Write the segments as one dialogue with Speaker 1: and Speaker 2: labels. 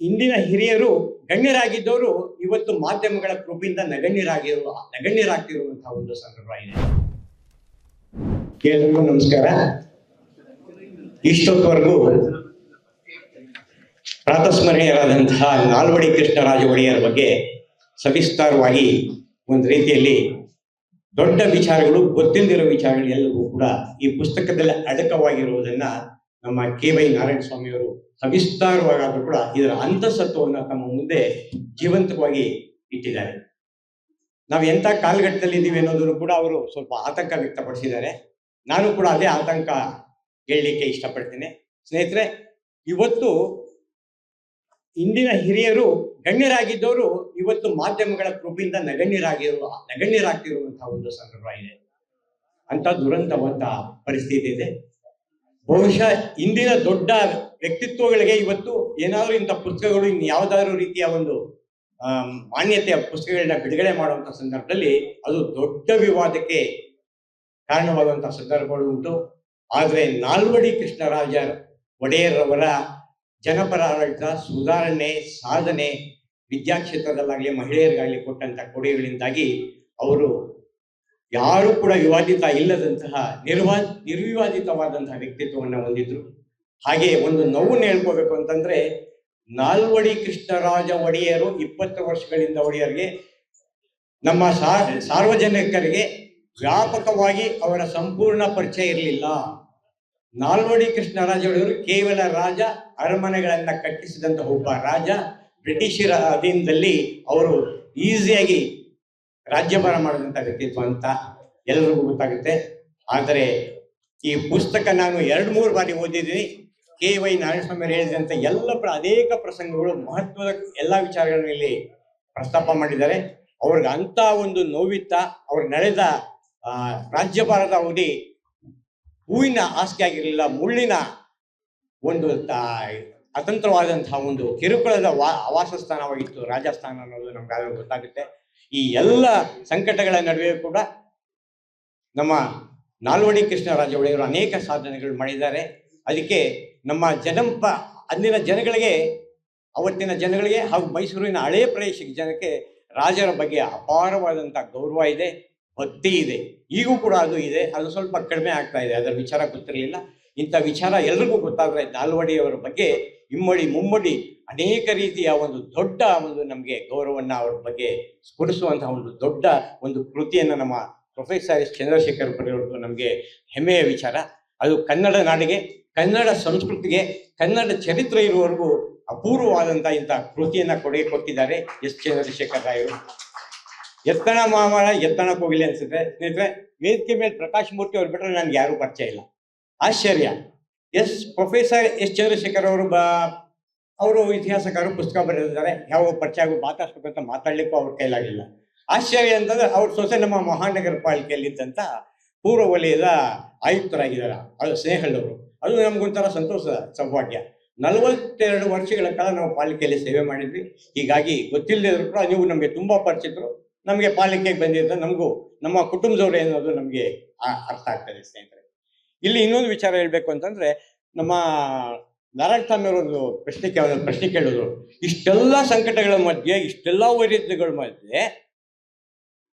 Speaker 1: ಇಂದಿನ ಹಿರಿಯರು ಗಣ್ಯರಾಗಿದ್ದವರು ಇವತ್ತು ಮಾಧ್ಯಮಗಳ ಕೃಪೆಯಿಂದ ನಗಣ್ಯರಾಗಿರುವ, ನಗಣ್ಯರಾಗ್ತಿರುವಂತಹ ಒಂದು ಸಂದರ್ಭ ಇದೆ. ಎಲ್ರಿಗೂ ನಮಸ್ಕಾರ. ಇಷ್ಟೊತ್ತವರೆಗೂ ಪ್ರಾತಸ್ಮರಣೀಯರಾದಂತಹ ನಾಲ್ವಡಿ ಕೃಷ್ಣರಾಜ ಒಡೆಯರ ಬಗ್ಗೆ ಸವಿಸ್ತಾರವಾಗಿ ಒಂದು ರೀತಿಯಲ್ಲಿ ದೊಡ್ಡ ವಿಚಾರಗಳು ಗೊತ್ತಿಲ್ಲದಿರೋ ವಿಚಾರಗಳು ಎಲ್ಲವೂ ಕೂಡ ಈ ಪುಸ್ತಕದಲ್ಲಿ ಅಡಕವಾಗಿರುವುದನ್ನ ನಮ್ಮ ಕೆ ವೈ ನಾರಾಯಣ ಸ್ವಾಮಿಯವರು ಸವಿಸ್ತಾರವಾಗಾದ್ರೂ ಕೂಡ ಇದರ ಅಂತಸತ್ವವನ್ನು ತಮ್ಮ ಮುಂದೆ ಜೀವಂತವಾಗಿ ಇಟ್ಟಿದ್ದಾರೆ. ನಾವು ಎಂಥ ಕಾಲಘಟ್ಟದಲ್ಲಿ ಇದ್ದೀವಿ ಅನ್ನೋದನ್ನು ಕೂಡ ಅವರು ಸ್ವಲ್ಪ ಆತಂಕ ವ್ಯಕ್ತಪಡಿಸಿದ್ದಾರೆ. ನಾನು ಕೂಡ ಅದೇ ಆತಂಕ ಹೇಳಲಿಕ್ಕೆ ಇಷ್ಟಪಡ್ತೀನಿ. ಸ್ನೇಹಿತರೆ, ಇವತ್ತು ಇಂದಿನ ಹಿರಿಯರು ಗಣ್ಯರಾಗಿದ್ದವರು ಇವತ್ತು ಮಾಧ್ಯಮಗಳ ಕೃಪೆಯಿಂದ ನಗಣ್ಯರಾಗಿರುವ ನಗಣ್ಯರಾಗ್ತಿರುವಂತಹ ಒಂದು ಸಂದರ್ಭ ಇದೆ. ಅಂತ ದುರಂತವಂತ ಪರಿಸ್ಥಿತಿ ಇದೆ. ಬಹುಶಃ ಇಂದಿನ ದೊಡ್ಡ ವ್ಯಕ್ತಿತ್ವಗಳಿಗೆ ಇವತ್ತು ಏನಾದರೂ ಇಂಥ ಪುಸ್ತಕಗಳು ಇನ್ನು ಯಾವುದಾದ್ರೂ ರೀತಿಯ ಒಂದು ಮಾನ್ಯತೆ ಮಾನ್ಯತೆಯ ಪುಸ್ತಕಗಳನ್ನ ಬಿಡುಗಡೆ ಮಾಡುವಂಥ ಸಂದರ್ಭದಲ್ಲಿ ಅದು ದೊಡ್ಡ ವಿವಾದಕ್ಕೆ ಕಾರಣವಾಗುವಂತಹ ಸಂದರ್ಭಗಳು ಉಂಟು. ಆದರೆ ನಾಲ್ವಡಿ ಕೃಷ್ಣರಾಜ ಒಡೆಯರವರ ಜನಪರ ಆಡಳಿತ ಸುಧಾರಣೆ, ಸಾಧನೆ, ವಿದ್ಯಾಕ್ಷೇತ್ರದಲ್ಲಾಗಲಿ, ಮಹಿಳೆಯರಿಗಾಗಲಿ ಕೊಟ್ಟಂಥ ಕೊಡುಗೆಗಳಿಂದಾಗಿ ಅವರು ಯಾರು ಕೂಡ ವಿವಾದಿತ ಇಲ್ಲದಂತಹ ನಿರ್ವಾ, ನಿರ್ವಿವಾದಿತವಾದಂತಹ ವ್ಯಕ್ತಿತ್ವವನ್ನು ಹೊಂದಿದ್ರು. ಹಾಗೆ ಒಂದು ನೋವನ್ನು ಹೇಳ್ಕೋಬೇಕು ಅಂತಂದ್ರೆ, ನಾಲ್ವಡಿ ಕೃಷ್ಣರಾಜ ಒಡೆಯರು ಇಪ್ಪತ್ತು ವರ್ಷಗಳಿಂದ ಒಡೆಯರಿಗೆ, ನಮ್ಮ ಸಾರ್ವಜನಿಕರಿಗೆ ವ್ಯಾಪಕವಾಗಿ ಅವರ ಸಂಪೂರ್ಣ ಪರಿಚಯ ಇರಲಿಲ್ಲ. ನಾಲ್ವಡಿ ಕೃಷ್ಣರಾಜ ಒಡೆಯರು ಕೇವಲ ರಾಜ ಅರಮನೆಗಳನ್ನ ಕಟ್ಟಿಸಿದಂತಹ ಒಬ್ಬ ರಾಜ ಬ್ರಿಟಿಷರ ಅಧೀನದಲ್ಲಿ ಅವರು ಈಸಿಯಾಗಿ ರಾಜ್ಯಭಾರ ಮಾಡಿದಂಥ ವ್ಯಕ್ತಿತ್ವ ಅಂತ ಎಲ್ಲರಿಗೂ ಗೊತ್ತಾಗುತ್ತೆ. ಆದರೆ ಈ ಪುಸ್ತಕ ನಾನು ಎರಡು ಮೂರು ಬಾರಿ ಓದಿದ್ದೀನಿ. ಕೆ ವೈ ನಾರಾಯಣಸ್ವಾಮಿ ಹೇಳಿದಂಥ ಎಲ್ಲ ಪ್ರ, ಅನೇಕ ಪ್ರಸಂಗಗಳು ಮಹತ್ವದ ಎಲ್ಲ ವಿಚಾರಗಳನ್ನು ಇಲ್ಲಿ ಪ್ರಸ್ತಾಪ ಮಾಡಿದ್ದಾರೆ. ಅವ್ರಿಗೆ ಅಂತ ಒಂದು ನೋವಿತ್ತ ಅವ್ರು ನಡೆದ ರಾಜ್ಯಭಾರದ ಅವಧಿ ಹೂವಿನ ಆಸ್ತಿ ಆಗಿರಲಿಲ್ಲ, ಮುಳ್ಳಿನ ಒಂದು ಅತಂತ್ರವಾದಂತಹ ಒಂದು ಕಿರುಕುಳದ ವಾ ರಾಜಸ್ಥಾನ ಅನ್ನೋದು ನಮ್ಗಾದ್ರೂ ಗೊತ್ತಾಗುತ್ತೆ. ಈ ಎಲ್ಲ ಸಂಕಟಗಳ ನಡುವೆ ಕೂಡ ನಮ್ಮ ನಾಲ್ವಡಿ ಕೃಷ್ಣರಾಜ ಒಡೆಯರು ಅನೇಕ ಸಾಧನೆಗಳು ಮಾಡಿದ್ದಾರೆ. ಅದಕ್ಕೆ ನಮ್ಮ ಜನಪ ಅಂದಿನ ಜನಗಳಿಗೆ, ಅವತ್ತಿನ ಜನಗಳಿಗೆ ಹಾಗೂ ಮೈಸೂರಿನ ಹಳೆಯ ಪ್ರದೇಶದ ಜನಕ್ಕೆ ರಾಜರ ಬಗ್ಗೆ ಅಪಾರವಾದಂಥ ಗೌರವ ಇದೆ, ಭಕ್ತಿ ಇದೆ. ಈಗೂ ಕೂಡ ಅದು ಇದೆ. ಅದು ಸ್ವಲ್ಪ ಕಡಿಮೆ ಆಗ್ತಾ ಇದೆ. ಅದರ ವಿಚಾರ ಗೊತ್ತಿರಲಿಲ್ಲ. ಇಂಥ ವಿಚಾರ ಎಲ್ರಿಗೂ ಗೊತ್ತಾದರೆ ನಾಲ್ವಡಿಯವರ ಬಗ್ಗೆ ಇಮ್ಮಡಿ ಮುಮ್ಮಡಿ ಅನೇಕ ರೀತಿಯ ಒಂದು ದೊಡ್ಡ ಒಂದು ನಮಗೆ ಗೌರವವನ್ನು ಅವ್ರ ಬಗ್ಗೆ ಸ್ಫುರಿಸುವಂತಹ ಒಂದು ದೊಡ್ಡ ಒಂದು ಕೃತಿಯನ್ನು ನಮ್ಮ ಪ್ರೊಫೆಸರ್ ಎಸ್ ಚಂದ್ರಶೇಖರ್ ಬರೆಯೋದು ನಮಗೆ ಹೆಮ್ಮೆಯ ವಿಚಾರ. ಅದು ಕನ್ನಡ ನಾಡಿಗೆ, ಕನ್ನಡ ಸಂಸ್ಕೃತಿಗೆ, ಕನ್ನಡ ಚರಿತ್ರೆ ಇರುವವರೆಗೂ ಅಪೂರ್ವವಾದಂಥ ಇಂಥ ಕೃತಿಯನ್ನು ಕೊಡುಗೆ ಕೊಟ್ಟಿದ್ದಾರೆ ಎಸ್ ಚಂದ್ರಶೇಖರ್ ರಾಯರು ಎತ್ತಣ ಮಾಮಳ, ಎತ್ತಣ ಕೋಗಿಲೆ ಅನ್ಸುತ್ತೆ. ಸ್ನೇಹಿತರೆ, ವೇದಿಕೆ ಮೇಲೆ ಪ್ರಕಾಶ್ ಮೂರ್ತಿ ಅವ್ರು ಬಿಟ್ಟರೆ ನನ್ಗೆ ಯಾರೂ ಪರಿಚಯ ಇಲ್ಲ. ಆಶ್ಚರ್ಯ. ಎಸ್ ಪ್ರೊಫೆಸರ್ ಎಸ್ ಚಂದ್ರಶೇಖರ್ ಅವರು ಬ ಅವರು ಇತಿಹಾಸಕಾರರು ಪುಸ್ತಕ ಬರೆದಿದ್ದಾರೆ. ಯಾವ ಪರಿಚಯ ಆಗೋ ಅಂತ ಮಾತಾಡ್ಲಿಕ್ಕೂ ಅವ್ರ ಕೈಲಾಗಲಿಲ್ಲ ಆಶ್ಚರ್ಯ ಅಂತಂದ್ರೆ ಅವ್ರ ಸೊಸೆ ನಮ್ಮ ಮಹಾನಗರ ಪಾಲಿಕೆಯಲ್ಲಿದ್ದಂಥ ಪೂರ್ವ ವಲಯದ ಆಯುಕ್ತರಾಗಿದ್ದಾರೆ. ಅದು ಸ್ನೇಹಳ್ಳವರು ಅದು ನಮಗೊಂಥರ ಸಂತೋಷ, ಸೌಭಾಗ್ಯ. ನಲವತ್ತೆರಡು ವರ್ಷಗಳ ಕಾಲ ನಾವು ಪಾಲಿಕೆಯಲ್ಲಿ ಸೇವೆ ಮಾಡಿದ್ವಿ. ಹೀಗಾಗಿ ಗೊತ್ತಿಲ್ಲದೆ ಕೂಡ ನೀವು ನಮಗೆ ತುಂಬಾ ಪರಿಚಿತರು. ನಮಗೆ ಪಾಲಿಕೆಗೆ ಬಂದಿದ್ದ ನಮಗೂ, ನಮ್ಮ ಕುಟುಂಬದವರು ಅನ್ನೋದು ನಮಗೆ ಅರ್ಥ ಆಗ್ತದೆ ಸ್ನೇಹಿತರೆ. ಇಲ್ಲಿ ಇನ್ನೊಂದು ವಿಚಾರ ಹೇಳ್ಬೇಕು ಅಂತಂದ್ರೆ, ನಮ್ಮ ನಾರಾಯಣ ಸ್ವಾಮಿ ಅವರೊಂದು ಪ್ರಶ್ನೆ ಕೇಳ ಪ್ರಶ್ನೆ ಕೇಳೋದು. ಇಷ್ಟೆಲ್ಲ ಸಂಕಟಗಳ ಮಧ್ಯೆ, ಇಷ್ಟೆಲ್ಲ ವೈರುಧ್ಯಗಳ ಮಧ್ಯೆ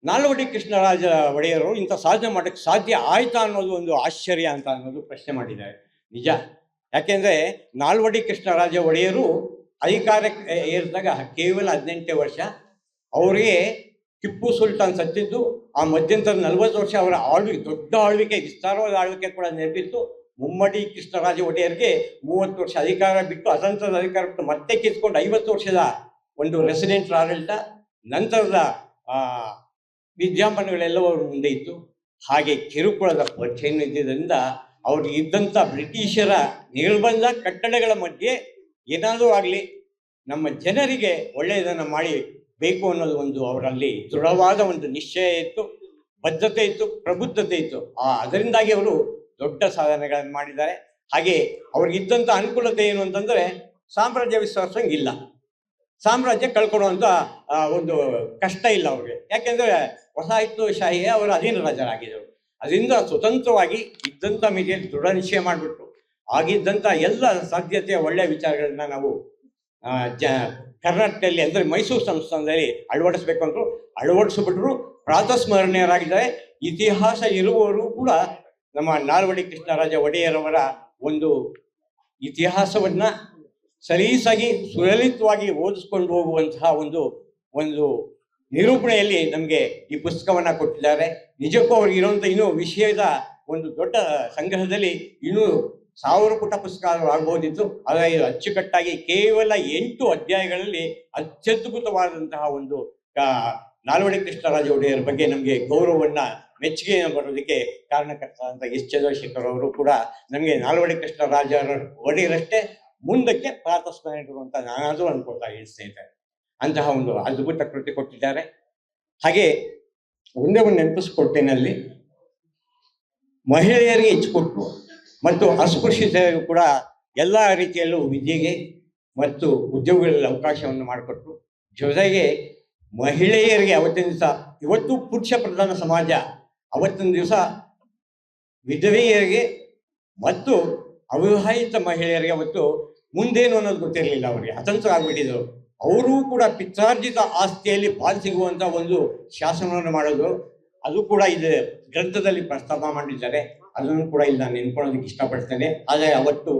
Speaker 1: ನಾಲ್ವಡಿ ಕೃಷ್ಣರಾಜ ಒಡೆಯರು ಇಂಥ ಸಾಧನೆ ಮಾಡೋಕ್ಕೆ ಸಾಧ್ಯ ಆಯ್ತಾ ಅನ್ನೋದು ಒಂದು ಆಶ್ಚರ್ಯ ಅಂತ ಅನ್ನೋದು ಪ್ರಶ್ನೆ ಮಾಡಿದ್ದಾರೆ. ನಿಜ. ಯಾಕೆಂದರೆ ನಾಲ್ವಡಿ ಕೃಷ್ಣರಾಜ ಒಡೆಯರು ಅಧಿಕಾರಕ್ಕೆ ಏರಿದಾಗ ಕೇವಲ ಹದಿನೆಂಟೇ ವರ್ಷ ಅವರಿಗೆ ಟಿಪ್ಪು ಸುಲ್ತಾನ್ ಸತ್ತಿದ್ದು, ಆ ಮಧ್ಯಂತರ ನಲವತ್ತು ವರ್ಷ ಅವರ ಆಳ್ವಿಕೆ, ದೊಡ್ಡ ಆಳ್ವಿಕೆ, ವಿಸ್ತಾರವಾದ ಆಳ್ವಿಕೆ ಕೂಡ ನೆನಪಿತ್ತು ಮುಮ್ಮಡಿ ಕೃಷ್ಣರಾಜ ಒಡೆಯರ್ಗೆ ಮೂವತ್ತು ವರ್ಷ ಅಧಿಕಾರ ಬಿಟ್ಟು ಅತಂತ್ರದ ಅಧಿಕಾರ ಬಿಟ್ಟು ಮತ್ತೆ ಕಿತ್ಕೊಂಡು ಐವತ್ತು ವರ್ಷದ ಒಂದು ರೆಸಿಡೆಂಟ್ ಆಡಳಿತ, ನಂತರದ ವಿದ್ಯಮಾನಗಳೆಲ್ಲವೂ ಮುಂದೆ ಇತ್ತು. ಹಾಗೆ ಕಿರುಕುಳದ ಪರಿಚಯ ಅವ್ರಿಗೆ ಇದ್ದಂಥ ಬ್ರಿಟಿಷರ ನಿರ್ಬಂಧ ಕಟ್ಟಡಗಳ ಮಧ್ಯೆ ಏನಾದರೂ ಆಗಲಿ, ನಮ್ಮ ಜನರಿಗೆ ಒಳ್ಳೆಯದನ್ನು ಮಾಡಿ ಬೇಕು ಅನ್ನೋದು ಒಂದು ಅವರಲ್ಲಿ ದೃಢವಾದ ಒಂದು ನಿಶ್ಚಯ ಇತ್ತು, ಬದ್ಧತೆ ಇತ್ತು, ಪ್ರಬುದ್ಧತೆ ಇತ್ತು. ಆ, ಅದರಿಂದಾಗಿ ಅವರು ದೊಡ್ಡ ಸಾಧನೆಗಳನ್ನು ಮಾಡಿದ್ದಾರೆ. ಹಾಗೆ ಅವ್ರಿಗಿದ್ದಂಥ ಅನುಕೂಲತೆ ಏನು ಅಂತಂದ್ರೆ ಸಾಮ್ರಾಜ್ಯ ವಿಶ್ವಾಸ ಇಲ್ಲ ಸಾಮ್ರಾಜ್ಯ ಕಳ್ಕೊಳ್ಳುವಂಥ ಒಂದು ಕಷ್ಟ ಇಲ್ಲ ಅವ್ರಿಗೆ. ಯಾಕೆಂದರೆ ವಸಾಹತು ಶಾಹಿ ಅವರು ಅಧೀನ ರಾಜರಾಗಿದ್ದರು. ಅದರಿಂದ ಸ್ವತಂತ್ರವಾಗಿ ಇದ್ದಂಥ ಮಿತಿಯಲ್ಲಿ ದೃಢ ನಿಶ್ಚಯ ಮಾಡಿಬಿಟ್ಟು ಆಗಿದ್ದಂಥ ಎಲ್ಲ ಸಾಧ್ಯತೆಯ ಒಳ್ಳೆಯ ವಿಚಾರಗಳನ್ನ ನಾವು ಜ, ಕರ್ನಾಟಕದಲ್ಲಿ ಅಂದರೆ ಮೈಸೂರು ಸಂಸ್ಥಾನದಲ್ಲಿ ಅಳವಡಿಸ್ಬೇಕು ಅಂದರು ಅಳವಡಿಸ್ಬಿಟ್ರು. ಪ್ರಾತಸ್ಮರಣೀಯರಾಗಿದ್ದಾರೆ. ಇತಿಹಾಸ ಇರುವವರು ಕೂಡ ನಮ್ಮ ನಾಲ್ವಡಿ ಕೃಷ್ಣರಾಜ ಒಡೆಯರವರ ಒಂದು ಇತಿಹಾಸವನ್ನ ಸಲೀಸಾಗಿ ಸುಲಲಿತವಾಗಿ ಓದಿಸ್ಕೊಂಡು ಹೋಗುವಂತಹ ಒಂದು ಒಂದು ನಿರೂಪಣೆಯಲ್ಲಿ ನಮಗೆ ಈ ಪುಸ್ತಕವನ್ನ ಕೊಟ್ಟಿದ್ದಾರೆ. ನಿಜಕ್ಕೂ ಅವ್ರಿಗೆ ಇರುವಂತ ಇನ್ನೂ ವಿಷಯದ ಒಂದು ದೊಡ್ಡ ಸಂಗ್ರಹದಲ್ಲಿ ಇನ್ನೂ ಸಾವಿರ ಪುಟ ಪುಸ್ತಕ ಆಗ್ಬೋದಿತ್ತು ಆದರೆ ಇದು ಅಚ್ಚುಕಟ್ಟಾಗಿ ಕೇವಲ ಎಂಟು ಅಧ್ಯಾಯಗಳಲ್ಲಿ ಅತ್ಯದ್ಭುತವಾದಂತಹ ಒಂದು ನಾಲ್ವಡಿ ಕೃಷ್ಣರಾಜ ಒಡೆಯರ ಬಗ್ಗೆ ನಮಗೆ ಗೌರವವನ್ನ ಮೆಚ್ಚುಗೆಯನ್ನು ಬರೋದಕ್ಕೆ ಕಾರಣಕರ್ತ ಅಂತ ಎಸ್ ಚಂದ್ರಶೇಖರ್ ಅವರು ಕೂಡ ನಮಗೆ ನಾಲ್ವಡಿ ಕೃಷ್ಣ ರಾಜ ಒಡೆಯರಷ್ಟೇ ಮುಂದಕ್ಕೆ ಪ್ರಾತಸ್ಮರಣೆಗಳು ಅಂತ ನಾನಾದರೂ ಅನ್ಕೊಳ್ತಾ ಸ್ನೇಹಿತರೆ. ಅಂತಹ ಒಂದು ಅದ್ಭುತ ಕೃತಿ ಕೊಟ್ಟಿದ್ದಾರೆ. ಹಾಗೆ ಒಂದೇ ಒಂದು ನೆನಪಿಸ್ಕೊಟ್ಟೇನಲ್ಲಿ ಮಹಿಳೆಯರಿಗೆ ಹೆಚ್ಚು ಮತ್ತು ಅಸ್ಪೃಶ್ಯತೆಯು ಕೂಡ ಎಲ್ಲ ರೀತಿಯಲ್ಲೂ ವಿದ್ಯೆಗೆ ಮತ್ತು ಉದ್ಯೋಗಗಳಲ್ಲಿ ಅವಕಾಶವನ್ನು ಮಾಡಿಕೊಟ್ಟು ಜೊತೆಗೆ ಮಹಿಳೆಯರಿಗೆ ಅವತ್ತಿನ ಇವತ್ತು ಪುರುಷ ಪ್ರಧಾನ ಸಮಾಜ ಅವತ್ತಿನ ದಿವಸ ವಿಧವೆಯರಿಗೆ ಮತ್ತು ಅವಿವಾಹಿತ ಮಹಿಳೆಯರಿಗೆ ಅವತ್ತು ಮುಂದೇನು ಅನ್ನೋದು ಗೊತ್ತಿರಲಿಲ್ಲ ಅವರಿಗೆ. ಹತಂತ್ರ ಅವರೂ ಅವರು ಕೂಡ ಪಿತ್ರಾರ್ಜಿತ ಆಸ್ತಿಯಲ್ಲಿ ಪಾಲ್ ಸಿಗುವಂತ ಒಂದು ಶಾಸನವನ್ನು ಮಾಡೋದು, ಅದು ಕೂಡ ಇದು. ಗ್ರಂಥದಲ್ಲಿ ಪ್ರಸ್ತಾಪ ಮಾಡಿದ್ದಾರೆ. ಅದನ್ನು ಕೂಡ ಇಲ್ಲಿ ನಾನು ನೆನ್ಕೊಳ್ಳೋದಕ್ಕೆ ಇಷ್ಟಪಡ್ತೇನೆ. ಆದರೆ ಅವತ್ತು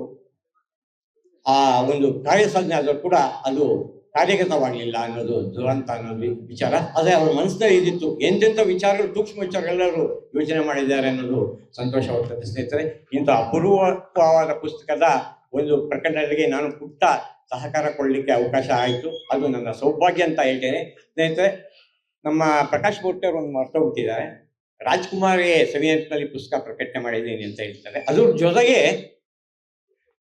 Speaker 1: ಆ ಒಂದು ಕಾರ್ಯಸಾಧನೆ ಆದರೂ ಕೂಡ ಅದು ಕಾರ್ಯಗತವಾಗಲಿಲ್ಲ ಅನ್ನೋದು ದುರಂತ ಅನ್ನೋದು ವಿಚಾರ. ಆದರೆ ಅವ್ರ ಮನಸ್ಸಿನಲ್ಲಿ ಇದ್ದಿತ್ತು ಎಂತೆಂಥ ವಿಚಾರಗಳು, ಸೂಕ್ಷ್ಮ ವಿಚಾರಗಳೆಲ್ಲರೂ ಯೋಚನೆ ಮಾಡಿದ್ದಾರೆ ಅನ್ನೋದು ಸಂತೋಷವಾಗ್ತದೆ ಸ್ನೇಹಿತರೆ. ಇಂಥ ಅಪೂರ್ವವಾದ ಪುಸ್ತಕದ ಒಂದು ಪ್ರಕಟಣೆಗೆ ನಾನು ಪುಟ್ಟ ಸಹಕಾರ ಕೊಡಲಿಕ್ಕೆ ಅವಕಾಶ ಆಯಿತು. ಅದು ನನ್ನ ಸೌಭಾಗ್ಯ ಅಂತ ಹೇಳ್ತೇನೆ. ಸ್ನೇಹಿತರೆ, ನಮ್ಮ ಪ್ರಕಾಶ್ ಅವರು ಒಂದು ಮರ್ತೋಗ್ಬಿಟ್ಟಿದ್ದಾರೆ ರಾಜ್ಕುಮಾರ್ಗೆ ಸವಿಯಂತ್ನಲ್ಲಿ ಪುಸ್ತಕ ಪ್ರಕಟಣೆ ಮಾಡಿದ್ದೀನಿ ಅಂತ ಹೇಳ್ತಾರೆ. ಅದ್ರ ಜೊತೆಗೆ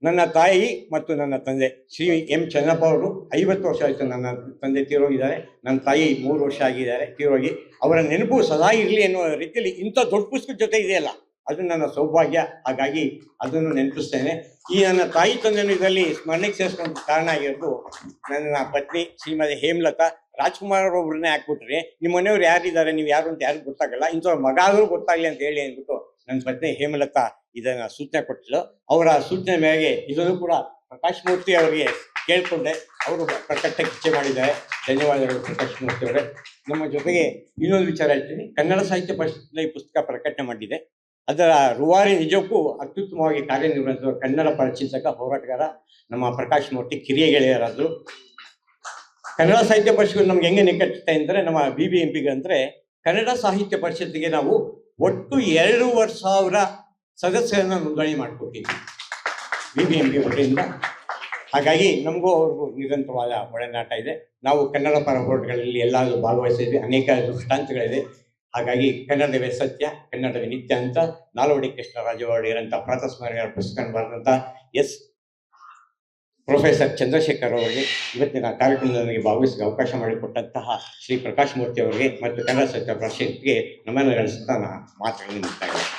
Speaker 1: ನನ್ನ ತಾಯಿ ಮತ್ತು ನನ್ನ ತಂದೆ. ಶ್ರೀ ಎಂ ಚೆನ್ನಪ್ಪ ಅವರು ಐವತ್ತು ವರ್ಷ ಆಯಿತು ನನ್ನ ತಂದೆ ತೀರೋಗಿದ್ದಾರೆ. ನನ್ನ ತಾಯಿ ಮೂರು ವರ್ಷ ಆಗಿದ್ದಾರೆ ತೀರೋಗಿ. ಅವರ ನೆನಪು ಸದಾ ಇರಲಿ ಅನ್ನೋ ರೀತಿಯಲ್ಲಿ ಇಂಥ ದೊಡ್ಡ ಪುಸ್ತಕದ ಜೊತೆ ಇದೆಯಲ್ಲ ಅದು ನನ್ನ ಸೌಭಾಗ್ಯ. ಹಾಗಾಗಿ ಅದನ್ನು ನೆನಪಿಸ್ತೇನೆ. ಈ ನನ್ನ ತಾಯಿ ತಂದೆಯನ್ನು ಇದರಲ್ಲಿ ಸ್ಮರಣೆಗೆ ಸೇರಿಸ್ಕೊಂಡು ಕಾರಣ ಆಗಿರೋದು ನನ್ನ ಪತ್ನಿ ಶ್ರೀಮತಿ ಹೇಮಲತಾ ರಾಜ್ಕುಮಾರ್ ಅವರೊಬ್ಬರನ್ನೇ ಹಾಕ್ಬಿಟ್ರಿ ನಿಮ್ಮ ಮನೆಯವ್ರು ಯಾರಿದ್ದಾರೆ, ನೀವು ಯಾರು ಅಂತ ಯಾರಿಗೂ ಗೊತ್ತಾಗಲ್ಲ. ಇಂಥವ್ರ ಮಗ ಆದರೂ ಗೊತ್ತಾಗಲಿ ಅಂತ ಹೇಳಿ ಅಂದ್ಬಿಟ್ಟು ನನ್ನ ಪತ್ನಿ ಹೇಮಲತಾ ಇದನ್ನ ಸೂಚನೆ ಕೊಟ್ಟಿದ್ರು ಅವರ ಸೂಚನೆ ಮೇರೆಗೆ ಇದನ್ನು ಕೂಡ ಪ್ರಕಾಶ್ ಮೂರ್ತಿ ಅವರಿಗೆ ಕೇಳಿಕೊಂಡೆ. ಅವರು ಪ್ರಕಟ ಚರ್ಚೆ ಮಾಡಿದ್ದಾರೆ. ಧನ್ಯವಾದಗಳು ಪ್ರಕಾಶ್ ಮೂರ್ತಿ ಅವರೇ. ನಮ್ಮ ಜೊತೆಗೆ ಇನ್ನೊಂದು ವಿಚಾರ ಹೇಳ್ತೀನಿ. ಕನ್ನಡ ಸಾಹಿತ್ಯ ಪರಿಷತ್ನ ಈ ಪುಸ್ತಕ ಪ್ರಕಟಣೆ ಮಾಡಿದೆ. ಅದರ ರೂವಾರಿ ನಿಜಕ್ಕೂ ಅತ್ಯುತ್ತಮವಾಗಿ ಕಾರ್ಯನಿರ್ವಹಿಸುವ ಕನ್ನಡ ಪರಿಚಿತಕ ಹೋರಾಟಗಾರ, ನಮ್ಮ ಪ್ರಕಾಶ್ ಮೂರ್ತಿ ಕಿರಿಯ ಗೆಳೆಯರಾದರು. ಕನ್ನಡ ಸಾಹಿತ್ಯ ಪರಿಷತ್ ನಮ್ಗೆ ಹೆಂಗೆ ನಿಕಟತೆ ಅಂದರೆ ನಮ್ಮ ಬಿ ಬಿ ಎಂ ಪಿಗೆ ಅಂದರೆ ಕನ್ನಡ ಸಾಹಿತ್ಯ ಪರಿಷತ್ತಿಗೆ ನಾವು ಒಟ್ಟು ಎರಡೂವರೆ ಸಾವಿರ ಸದಸ್ಯರನ್ನ ನೋಂದಣಿ ಮಾಡಿಕೊಟ್ಟಿದ್ದೀವಿ ಬಿ ಬಿ ಎಂ ಪಿ ವತಿಯಿಂದ ಹಾಗಾಗಿ ನಮಗೂ ಅವ್ರಿಗೂ ನಿರಂತರವಾದ ಒಡನಾಟ ಇದೆ. ನಾವು ಕನ್ನಡ ಪರ ಹೋರಾಟಗಳಲ್ಲಿ ಎಲ್ಲರೂ ಭಾಗವಹಿಸಿದ್ವಿ. ಅನೇಕ ದೃಷ್ಟಾಂತಗಳಿದೆ ಹಾಗಾಗಿ ಕನ್ನಡವೇ ಸತ್ಯ, ಕನ್ನಡವೇ ನಿತ್ಯ ಅಂತ ನಾಲ್ವಡಿ ಕೃಷ್ಣರಾಜ ಒಡೆಯರಂತ ಪ್ರಾತಸ್ಮರಣೆಯ ಪುಸ್ತಕ ಬರೆದಂಥ ಎಸ್. ಪ್ರೊಫೆಸರ್ ಚಂದ್ರಶೇಖರ್ ಅವರಿಗೆ ಇವತ್ತಿನ ಕಾರ್ಯಕ್ರಮದಲ್ಲಿ ನನಗೆ ಭಾಗವಹಿಸಲು ಅವಕಾಶ ಮಾಡಿಕೊಟ್ಟಂತಹ ಶ್ರೀ ಪ್ರಕಾಶ್ ಮೂರ್ತಿ ಅವರಿಗೆ ಮತ್ತು ಕನ್ನಡ ಸತ್ಯ ಸಾಹಿತ್ಯ ಪರಿಷತ್ಗೆ ನಾನು ಮಾತುಗಳನ್ನು ಮುಕ್ತಾಯ